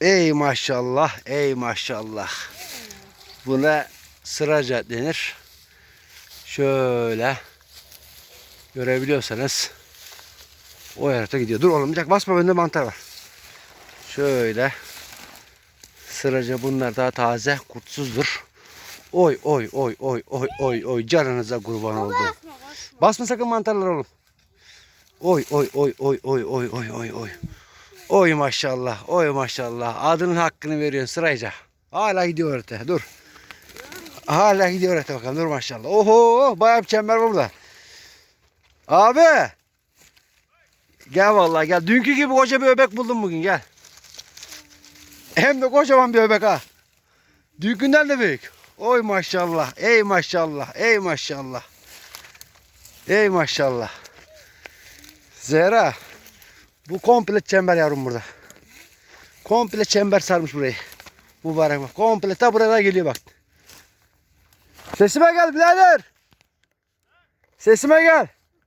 Ey maşallah, ey maşallah. Buna sıraca denir. Şöyle görebiliyorsanız o yarata gidiyor. Dur oğlum bir basma bende mantar var. Şöyle sıraca bunlar daha taze, kurtsuzdur. Oy oy oy oy oy oy oy canınıza kurban oldum. Basma basma. Basma sakın mantarlar oğlum. Oy oy oy oy oy oy oy oy oy. Oy maşallah. Oy maşallah. Adının hakkını veriyorsun sırayca. Hala gidiyor öte. Dur. Hala gidiyor öte bakalım. Dur maşallah. Oho bayağı bir çember var burada. Abi. Gel vallahi gel. Dünkü gibi koca bir öbek buldum bugün gel. Hem de kocaman bir öbek ha. Dünkünden de büyük. Oy maşallah. Ey maşallah. Ey maşallah. Ey maşallah. Zehra. Bu komple çember yavrum burada. Komple çember sarmış burayı. Mübarek bak. Komple ta buraya geliyor bak. Sesime gel birader. Sesime gel.